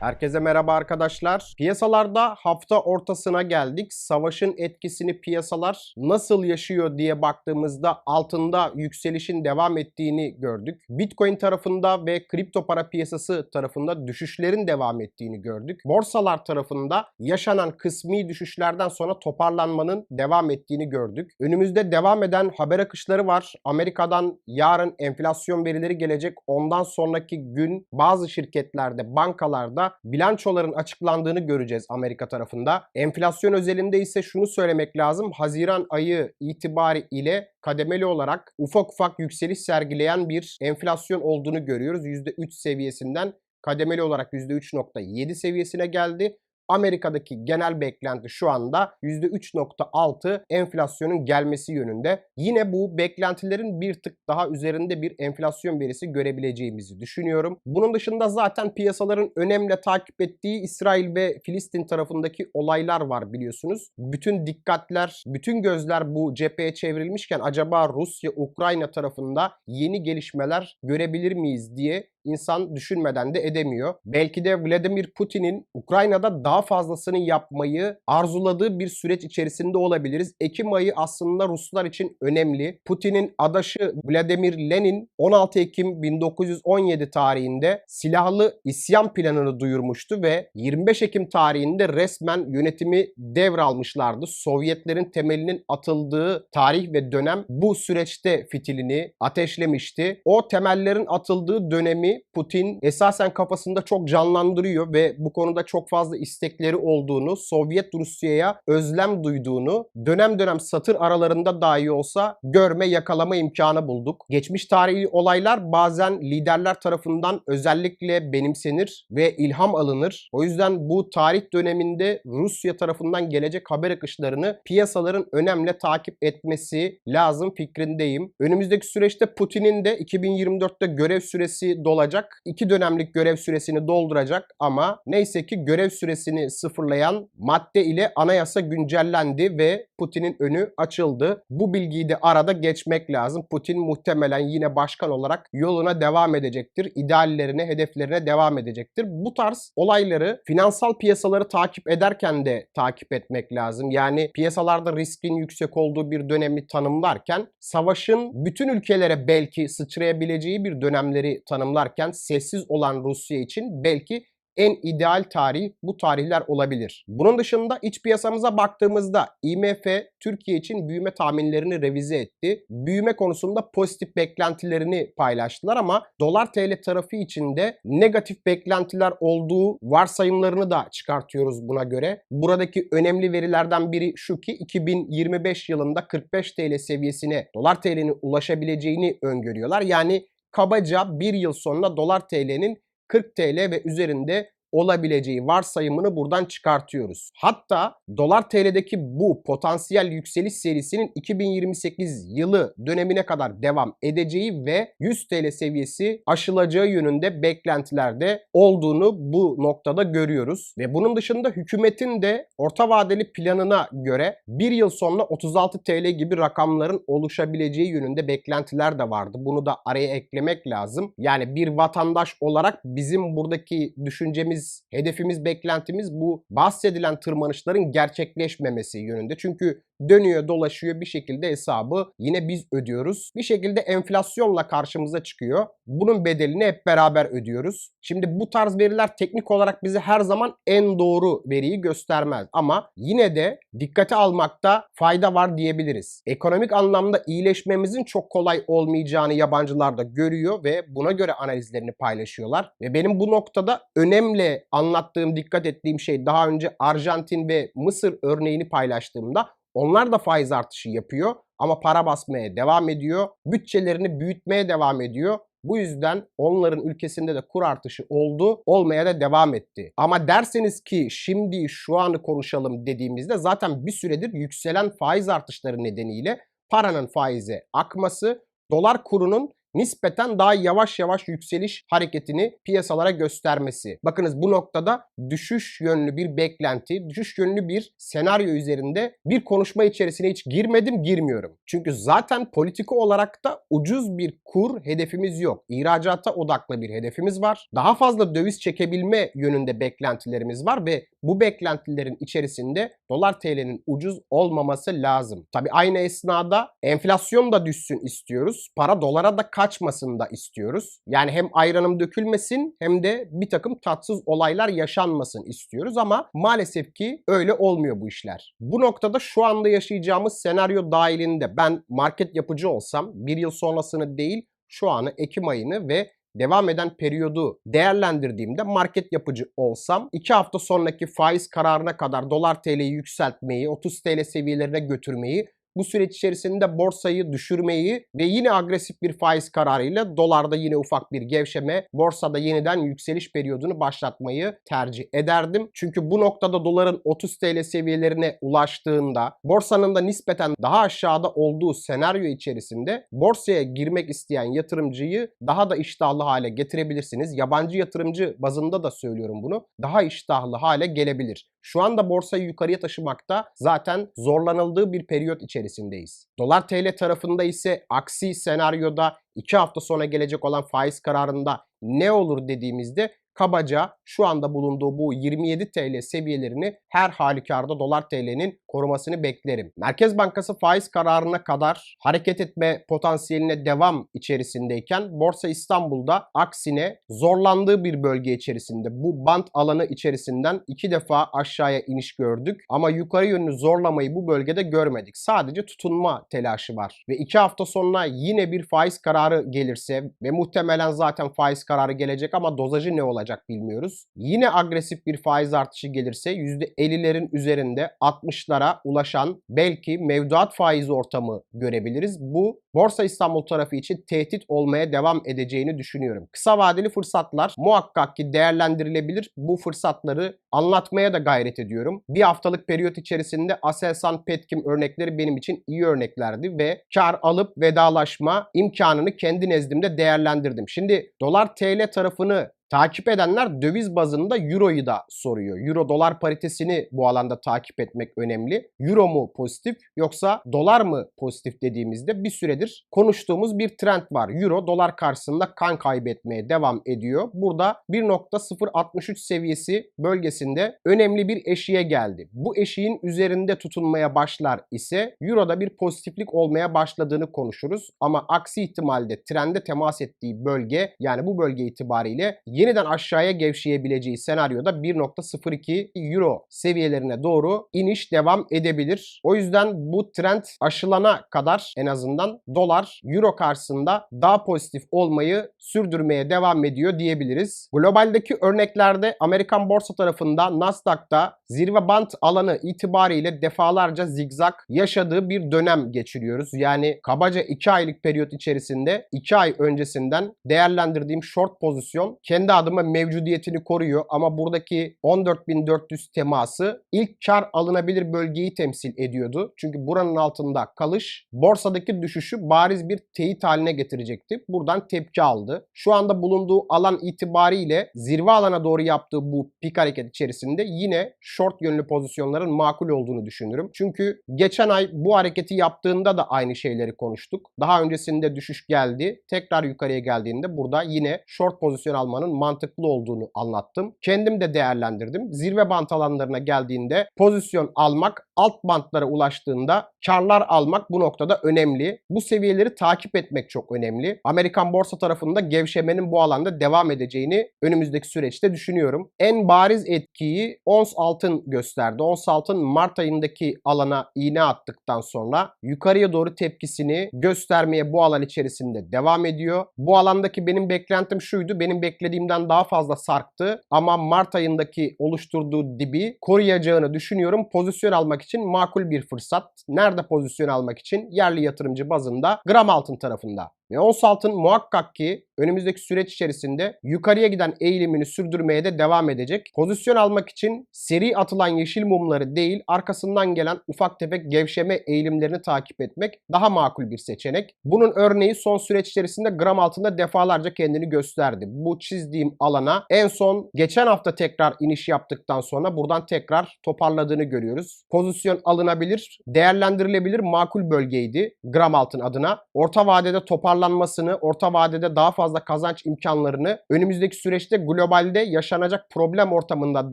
Herkese merhaba arkadaşlar. Piyasalarda hafta ortasına geldik. Savaşın etkisini piyasalar nasıl yaşıyor diye baktığımızda altında yükselişin devam ettiğini gördük. Bitcoin tarafında ve kripto para piyasası tarafında düşüşlerin devam ettiğini gördük. Borsalar tarafında yaşanan kısmi düşüşlerden sonra toparlanmanın devam ettiğini gördük. Önümüzde devam eden haber akışları var. Amerika'dan yarın enflasyon verileri gelecek. Ondan sonraki gün bazı şirketlerde, bankalarda bilançoların açıklandığını göreceğiz Amerika tarafında. Enflasyon özelinde ise şunu söylemek lazım. Haziran ayı itibari ile kademeli olarak ufak ufak yükseliş sergileyen bir enflasyon olduğunu görüyoruz. %3 seviyesinden kademeli olarak %3.7 seviyesine geldi. Amerika'daki genel beklenti şu anda %3.6 enflasyonun gelmesi yönünde. Yine bu beklentilerin bir tık daha üzerinde bir enflasyon verisi görebileceğimizi düşünüyorum. Bunun dışında zaten piyasaların önemli takip ettiği İsrail ve Filistin tarafındaki olaylar var biliyorsunuz. Bütün dikkatler, bütün gözler bu cepheye çevrilmişken acaba Rusya, Ukrayna tarafında yeni gelişmeler görebilir miyiz diye insan düşünmeden de edemiyor. Belki de Vladimir Putin'in Ukrayna'da daha fazlasını yapmayı arzuladığı bir süreç içerisinde olabiliriz. Ekim ayı aslında Ruslar için önemli. Putin'in adaşı Vladimir Lenin 16 Ekim 1917 tarihinde silahlı isyan planını duyurmuştu ve 25 Ekim tarihinde resmen yönetimi devralmışlardı. Sovyetlerin temelinin atıldığı tarih ve dönem bu süreçte fitilini ateşlemişti. O temellerin atıldığı dönemi Putin esasen kafasında çok canlandırıyor ve bu konuda çok fazla istekleri olduğunu, Sovyet Rusya'ya özlem duyduğunu dönem dönem satır aralarında dahi olsa görme, yakalama imkanı bulduk. Geçmiş tarihi olaylar bazen liderler tarafından özellikle benimsenir ve ilham alınır. O yüzden bu tarih döneminde Rusya tarafından gelecek haber akışlarını piyasaların önemli takip etmesi lazım fikrindeyim. Önümüzdeki süreçte Putin'in de 2024'te görev süresi dolacak. İki dönemlik görev süresini dolduracak ama neyse ki görev süresini sıfırlayan madde ile anayasa güncellendi ve Putin'in önü açıldı. Bu bilgiyi de arada geçmek lazım. Putin muhtemelen yine başkan olarak yoluna devam edecektir. İdeallerine, hedeflerine devam edecektir. Bu tarz olayları finansal piyasaları takip ederken de takip etmek lazım. Yani piyasalarda riskin yüksek olduğu bir dönemi tanımlarken savaşın bütün ülkelere belki sıçrayabileceği bir dönemleri tanımlarken sessiz olan Rusya için belki en ideal tarih bu tarihler olabilir. Bunun dışında iç piyasamıza baktığımızda IMF Türkiye için büyüme tahminlerini revize etti. Büyüme konusunda pozitif beklentilerini paylaştılar ama dolar TL tarafı için de negatif beklentiler olduğu varsayımlarını da çıkartıyoruz buna göre. Buradaki önemli verilerden biri şu ki 2025 yılında 45 TL seviyesine dolar TL'nin ulaşabileceğini öngörüyorlar. Yani kabaca bir yıl sonra dolar TL'nin 40 TL ve üzerinde olabileceği varsayımını buradan çıkartıyoruz. Hatta dolar TL'deki bu potansiyel yükseliş serisinin 2028 yılı dönemine kadar devam edeceği ve 100 TL seviyesi aşılacağı yönünde beklentilerde olduğunu bu noktada görüyoruz. Ve bunun dışında hükümetin de orta vadeli planına göre bir yıl sonra 36 TL gibi rakamların oluşabileceği yönünde beklentiler de vardı. Bunu da araya eklemek lazım. Yani bir vatandaş olarak bizim buradaki düşüncemiz hedefimiz, beklentimiz bu bahsedilen tırmanışların gerçekleşmemesi yönünde. Çünkü dönüyor dolaşıyor bir şekilde hesabı yine biz ödüyoruz. Bir şekilde enflasyonla karşımıza çıkıyor. Bunun bedelini hep beraber ödüyoruz. Şimdi bu tarz veriler teknik olarak bize her zaman en doğru veriyi göstermez. Ama yine de dikkate almakta fayda var diyebiliriz. Ekonomik anlamda iyileşmemizin çok kolay olmayacağını yabancılar da görüyor ve buna göre analizlerini paylaşıyorlar. Ve benim bu noktada önemli anlattığım, dikkat ettiğim şey daha önce Arjantin ve Mısır örneğini paylaştığımda onlar da faiz artışı yapıyor ama para basmaya devam ediyor. Bütçelerini büyütmeye devam ediyor. Bu yüzden onların ülkesinde de kur artışı oldu, olmaya da devam etti. Ama derseniz ki şimdi şu anı konuşalım dediğimizde zaten bir süredir yükselen faiz artışları nedeniyle paranın faize akması, dolar kurunun nispeten daha yavaş yavaş yükseliş hareketini piyasalara göstermesi. Bakınız bu noktada düşüş yönlü bir beklenti, düşüş yönlü bir senaryo üzerinde bir konuşma içerisine hiç girmedim, girmiyorum. Çünkü zaten politika olarak da ucuz bir kur hedefimiz yok. İhracata odaklı bir hedefimiz var. Daha fazla döviz çekebilme yönünde beklentilerimiz var ve bu beklentilerin içerisinde dolar TL'nin ucuz olmaması lazım. Tabi aynı esnada enflasyon da düşsün istiyoruz. Para dolara da kaçmasın da istiyoruz. Yani hem ayranım dökülmesin hem de bir takım tatsız olaylar yaşanmasın istiyoruz ama maalesef ki öyle olmuyor bu işler. Bu noktada şu anda yaşayacağımız senaryo dahilinde ben market yapıcı olsam bir yıl sonrasını değil şu anı Ekim ayını ve devam eden periyodu değerlendirdiğimde market yapıcı olsam 2 hafta sonraki faiz kararına kadar dolar TL'yi yükseltmeyi, 30 TL seviyelerine götürmeyi bu süreç içerisinde borsayı düşürmeyi ve yine agresif bir faiz kararıyla dolarda yine ufak bir gevşeme, borsada yeniden yükseliş periyodunu başlatmayı tercih ederdim. Çünkü bu noktada doların 30 TL seviyelerine ulaştığında borsanın da nispeten daha aşağıda olduğu senaryo içerisinde borsaya girmek isteyen yatırımcıyı daha da iştahlı hale getirebilirsiniz. Yabancı yatırımcı bazında da söylüyorum bunu. Daha iştahlı hale gelebilir. Şu anda borsayı yukarıya taşımakta zaten zorlanıldığı bir periyot içerisindeyiz. Dolar TL tarafında ise aksi senaryoda 2 hafta sonra gelecek olan faiz kararında ne olur dediğimizde kabaca şu anda bulunduğu bu 27 TL seviyelerini her halükarda dolar TL'nin korumasını beklerim. Merkez Bankası faiz kararına kadar hareket etme potansiyeline devam içerisindeyken Borsa İstanbul'da aksine zorlandığı bir bölge içerisinde bu bant alanı içerisinden iki defa aşağıya iniş gördük ama yukarı yönlü zorlamayı bu bölgede görmedik. Sadece tutunma telaşı var ve iki hafta sonra yine bir faiz kararı gelirse ve muhtemelen zaten faiz kararı gelecek ama dozajı ne olacak bilmiyoruz. Yine agresif bir faiz artışı gelirse %50'lerin üzerinde 60'lara ulaşan belki mevduat faiz ortamı görebiliriz. Bu Borsa İstanbul tarafı için tehdit olmaya devam edeceğini düşünüyorum. Kısa vadeli fırsatlar muhakkak ki değerlendirilebilir. Bu fırsatları anlatmaya da gayret ediyorum. Bir haftalık periyot içerisinde Aselsan Petkim örnekleri benim için iyi örneklerdi ve kar alıp vedalaşma imkanını kendi nezdimde değerlendirdim. Şimdi dolar TL tarafını Takip edenler döviz bazında Euro'yu da soruyor. Euro dolar paritesini bu alanda takip etmek önemli. Euro mu pozitif yoksa dolar mı pozitif dediğimizde bir süredir konuştuğumuz bir trend var. Euro dolar karşısında kan kaybetmeye devam ediyor. Burada 1.063 seviyesi bölgesinde önemli bir eşiğe geldi. Bu eşiğin üzerinde tutunmaya başlar ise Euro'da bir pozitiflik olmaya başladığını konuşuruz. Ama aksi ihtimalde trende temas ettiği bölge yani bu bölge itibariyle yeniden aşağıya gevşeyebileceği senaryoda 1.02 euro seviyelerine doğru iniş devam edebilir. O yüzden bu trend aşılana kadar en azından dolar euro karşısında daha pozitif olmayı sürdürmeye devam ediyor diyebiliriz. Globaldeki örneklerde Amerikan borsa tarafında Nasdaq'ta zirve bant alanı itibariyle defalarca zigzag yaşadığı bir dönem geçiriyoruz. Yani kabaca 2 aylık periyot içerisinde 2 ay öncesinden değerlendirdiğim short pozisyon kendi adıma mevcudiyetini koruyor ama buradaki 14.400 teması ilk kar alınabilir bölgeyi temsil ediyordu. Çünkü buranın altında kalış borsadaki düşüşü bariz bir teyit haline getirecekti. Buradan tepki aldı. Şu anda bulunduğu alan itibariyle zirve alana doğru yaptığı bu pik hareket içerisinde yine short yönlü pozisyonların makul olduğunu düşünürüm. Çünkü geçen ay bu hareketi yaptığında da aynı şeyleri konuştuk. Daha öncesinde düşüş geldi. Tekrar yukarıya geldiğinde burada yine short pozisyon almanın mantıklı olduğunu anlattım. Kendim de değerlendirdim. Zirve bant alanlarına geldiğinde pozisyon almak, alt bantlara ulaştığında karlar almak bu noktada önemli. Bu seviyeleri takip etmek çok önemli. Amerikan borsa tarafında gevşemenin bu alanda devam edeceğini önümüzdeki süreçte düşünüyorum. En bariz etkiyi ons altın gösterdi. Ons altın Mart ayındaki alana iğne attıktan sonra yukarıya doğru tepkisini göstermeye bu alan içerisinde devam ediyor. Bu alandaki benim beklentim şuydu. Benim beklediğimden daha fazla sarktı ama Mart ayındaki oluşturduğu dibi koruyacağını düşünüyorum. Pozisyon almak için makul bir fırsat. Nerede pozisyon almak için? Yerli yatırımcı bazında gram altın tarafında. Ve ons altın muhakkak ki önümüzdeki süreç içerisinde yukarıya giden eğilimini sürdürmeye de devam edecek. Pozisyon almak için seri atılan yeşil mumları değil arkasından gelen ufak tefek gevşeme eğilimlerini takip etmek daha makul bir seçenek. Bunun örneği son süreç içerisinde gram altında defalarca kendini gösterdi. Bu çizdiğim alana en son geçen hafta tekrar iniş yaptıktan sonra buradan tekrar toparladığını görüyoruz. Pozisyon alınabilir, değerlendirilebilir makul bölgeydi gram altın adına. Orta vadede toparlanmasını, orta vadede daha fazla kazanç imkanlarını önümüzdeki süreçte globalde yaşanacak problem ortamında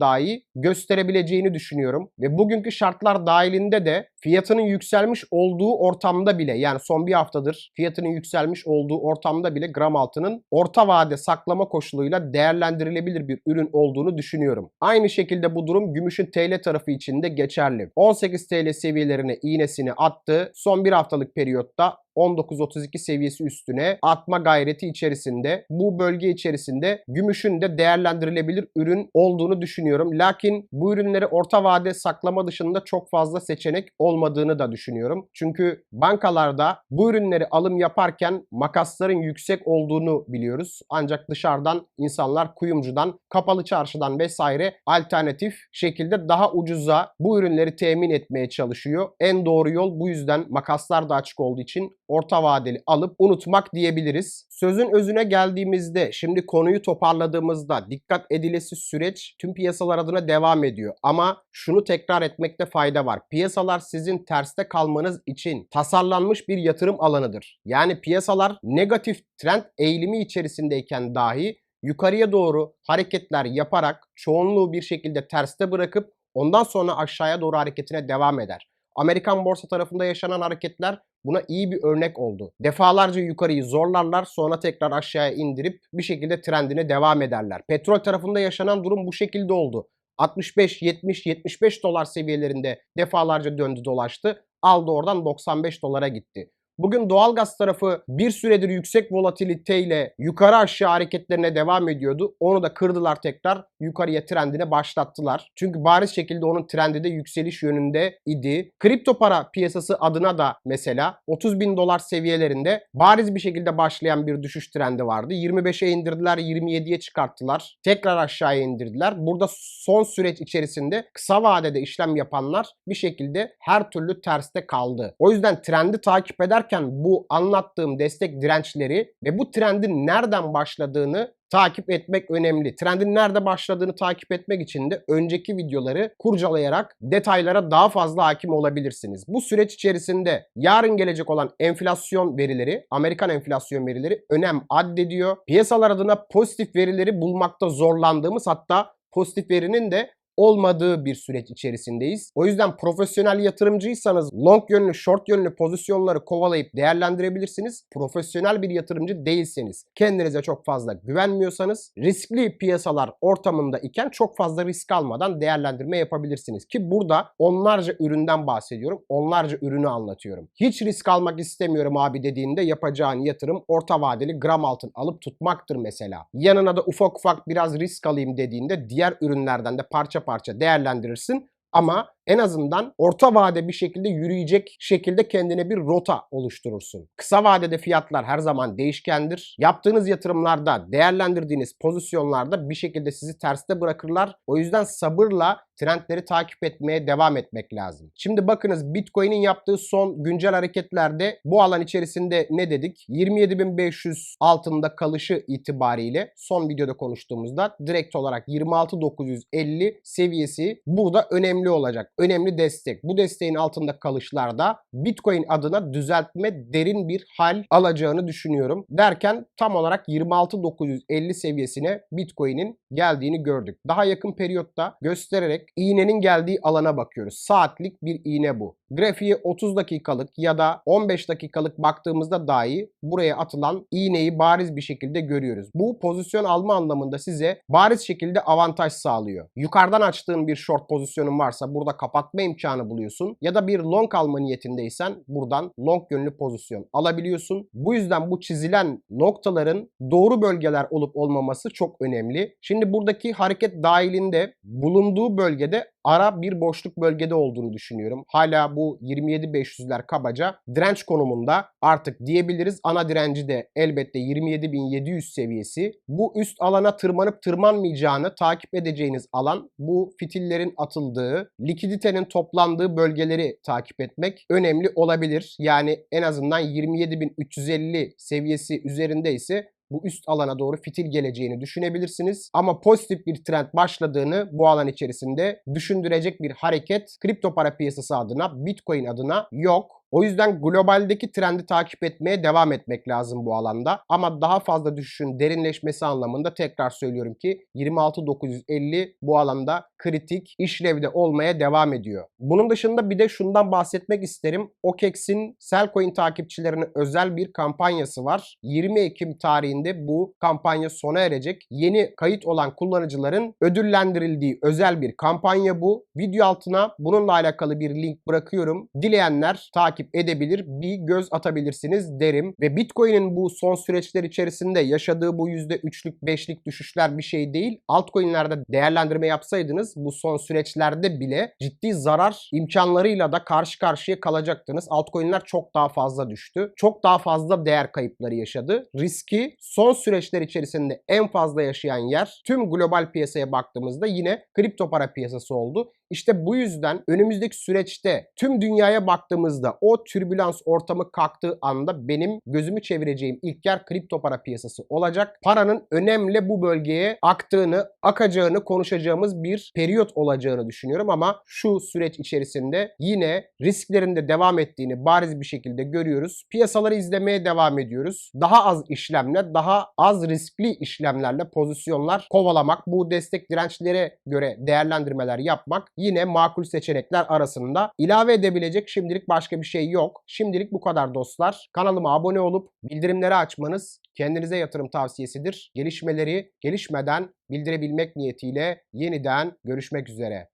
dahi gösterebileceğini düşünüyorum. Ve bugünkü şartlar dahilinde de fiyatının yükselmiş olduğu ortamda bile yani son bir haftadır fiyatının yükselmiş olduğu ortamda bile gram altının orta vade saklama koşuluyla değerlendirilebilir bir ürün olduğunu düşünüyorum. Aynı şekilde bu durum gümüşün TL tarafı için de geçerli. 18 TL seviyelerine iğnesini attı. Son bir haftalık periyotta 19.32 seviyesi üstüne atma gayreti içerisinde bu bölge içerisinde gümüşün de değerlendirilebilir ürün olduğunu düşünüyorum. Lakin bu ürünleri orta vade saklama dışında çok fazla seçenek olmadığını da düşünüyorum. Çünkü bankalarda bu ürünleri alım yaparken makasların yüksek olduğunu biliyoruz. Ancak dışarıdan insanlar kuyumcudan, kapalı çarşıdan vesaire alternatif şekilde daha ucuza bu ürünleri temin etmeye çalışıyor. En doğru yol bu yüzden makaslar da açık olduğu için orta vadeli alıp unutmak diyebiliriz. Sözün özüne geldiğimizde şimdi konuyu toparladığımızda dikkat edilesi süreç tüm piyasalar adına devam ediyor. Ama şunu tekrar etmekte fayda var. Piyasalar sizin terste kalmanız için tasarlanmış bir yatırım alanıdır. Yani piyasalar negatif trend eğilimi içerisindeyken dahi yukarıya doğru hareketler yaparak çoğunluğu bir şekilde terste bırakıp ondan sonra aşağıya doğru hareketine devam eder. Amerikan borsa tarafında yaşanan hareketler buna iyi bir örnek oldu. Defalarca yukarıyı zorlarlar sonra tekrar aşağıya indirip bir şekilde trendine devam ederler. Petrol tarafında yaşanan durum bu şekilde oldu. 65, 70, 75 dolar seviyelerinde defalarca döndü dolaştı. Aldı oradan 95 dolara gitti. Bugün doğalgaz tarafı bir süredir yüksek volatiliteyle yukarı aşağı hareketlerine devam ediyordu. Onu da kırdılar tekrar yukarıya trendine başlattılar. Çünkü bariz şekilde onun trendi de yükseliş yönünde idi. Kripto para piyasası adına da mesela 30 bin dolar seviyelerinde bariz bir şekilde başlayan bir düşüş trendi vardı. 25'e indirdiler, 27'ye çıkarttılar. Tekrar aşağıya indirdiler. Burada son süreç içerisinde kısa vadede işlem yapanlar bir şekilde her türlü terste kaldı. O yüzden trendi takip eder ederken bu anlattığım destek dirençleri ve bu trendin nereden başladığını takip etmek önemli. Trendin nerede başladığını takip etmek için de önceki videoları kurcalayarak detaylara daha fazla hakim olabilirsiniz. Bu süreç içerisinde yarın gelecek olan enflasyon verileri, Amerikan enflasyon verileri önem addediyor. Piyasalar adına pozitif verileri bulmakta zorlandığımız hatta pozitif verinin de olmadığı bir süreç içerisindeyiz. O yüzden profesyonel yatırımcıysanız long yönlü, short yönlü pozisyonları kovalayıp değerlendirebilirsiniz. Profesyonel bir yatırımcı değilseniz, kendinize çok fazla güvenmiyorsanız riskli piyasalar ortamında iken çok fazla risk almadan değerlendirme yapabilirsiniz. Ki burada onlarca üründen bahsediyorum. Onlarca ürünü anlatıyorum. Hiç risk almak istemiyorum abi dediğinde yapacağın yatırım orta vadeli gram altın alıp tutmaktır mesela. Yanına da ufak ufak biraz risk alayım dediğinde diğer ürünlerden de parça parça değerlendirirsin. Ama en azından orta vade bir şekilde yürüyecek şekilde kendine bir rota oluşturursun. Kısa vadede fiyatlar her zaman değişkendir. Yaptığınız yatırımlarda, değerlendirdiğiniz pozisyonlarda bir şekilde sizi terste bırakırlar. O yüzden sabırla trendleri takip etmeye devam etmek lazım. Şimdi bakınız Bitcoin'in yaptığı son güncel hareketlerde bu alan içerisinde ne dedik? 27.500 altında kalışı itibariyle son videoda konuştuğumuzda direkt olarak 26.950 seviyesi burada önemli olacak önemli destek. Bu desteğin altında kalışlarda Bitcoin adına düzeltme derin bir hal alacağını düşünüyorum. Derken tam olarak 26.950 seviyesine Bitcoin'in geldiğini gördük. Daha yakın periyotta göstererek iğnenin geldiği alana bakıyoruz. Saatlik bir iğne bu. Grafiği 30 dakikalık ya da 15 dakikalık baktığımızda dahi buraya atılan iğneyi bariz bir şekilde görüyoruz. Bu pozisyon alma anlamında size bariz şekilde avantaj sağlıyor. Yukarıdan açtığın bir short pozisyonun varsa burada kapatma imkanı buluyorsun. Ya da bir long alma niyetindeysen buradan long yönlü pozisyon alabiliyorsun. Bu yüzden bu çizilen noktaların doğru bölgeler olup olmaması çok önemli. Şimdi buradaki hareket dahilinde bulunduğu bölgede ara bir boşluk bölgede olduğunu düşünüyorum. Hala bu 27.500'ler kabaca direnç konumunda artık diyebiliriz. Ana direnci de elbette 27.700 seviyesi. Bu üst alana tırmanıp tırmanmayacağını takip edeceğiniz alan bu fitillerin atıldığı, likiditenin toplandığı bölgeleri takip etmek önemli olabilir. Yani en azından 27.350 seviyesi üzerinde ise bu üst alana doğru fitil geleceğini düşünebilirsiniz. Ama pozitif bir trend başladığını bu alan içerisinde düşündürecek bir hareket kripto para piyasası adına, Bitcoin adına yok. O yüzden globaldeki trendi takip etmeye devam etmek lazım bu alanda. Ama daha fazla düşüşün derinleşmesi anlamında tekrar söylüyorum ki 26950 bu alanda kritik işlevde olmaya devam ediyor. Bunun dışında bir de şundan bahsetmek isterim. OKEX'in Selcoin takipçilerine özel bir kampanyası var. 20 Ekim tarihinde bu kampanya sona erecek. Yeni kayıt olan kullanıcıların ödüllendirildiği özel bir kampanya bu. Video altına bununla alakalı bir link bırakıyorum. Dileyenler takip edebilir, bir göz atabilirsiniz derim. Ve Bitcoin'in bu son süreçler içerisinde yaşadığı bu %3'lük 5'lik düşüşler bir şey değil. Altcoin'lerde değerlendirme yapsaydınız bu son süreçlerde bile ciddi zarar imkanlarıyla da karşı karşıya kalacaktınız. Altcoin'ler çok daha fazla düştü. Çok daha fazla değer kayıpları yaşadı. Riski son süreçler içerisinde en fazla yaşayan yer tüm global piyasaya baktığımızda yine kripto para piyasası oldu. İşte bu yüzden önümüzdeki süreçte tüm dünyaya baktığımızda o türbülans ortamı kalktığı anda benim gözümü çevireceğim ilk yer kripto para piyasası olacak. Paranın önemli bu bölgeye aktığını, akacağını konuşacağımız bir periyot olacağını düşünüyorum ama şu süreç içerisinde yine risklerin de devam ettiğini bariz bir şekilde görüyoruz. Piyasaları izlemeye devam ediyoruz. Daha az işlemle, daha az riskli işlemlerle pozisyonlar kovalamak, bu destek dirençlere göre değerlendirmeler yapmak yine makul seçenekler arasında. İlave edebilecek şimdilik başka bir şey yok. Şimdilik bu kadar dostlar. Kanalıma abone olup bildirimleri açmanız kendinize yatırım tavsiyesidir. Gelişmeleri gelişmeden bildirebilmek niyetiyle yeniden görüşmek üzere.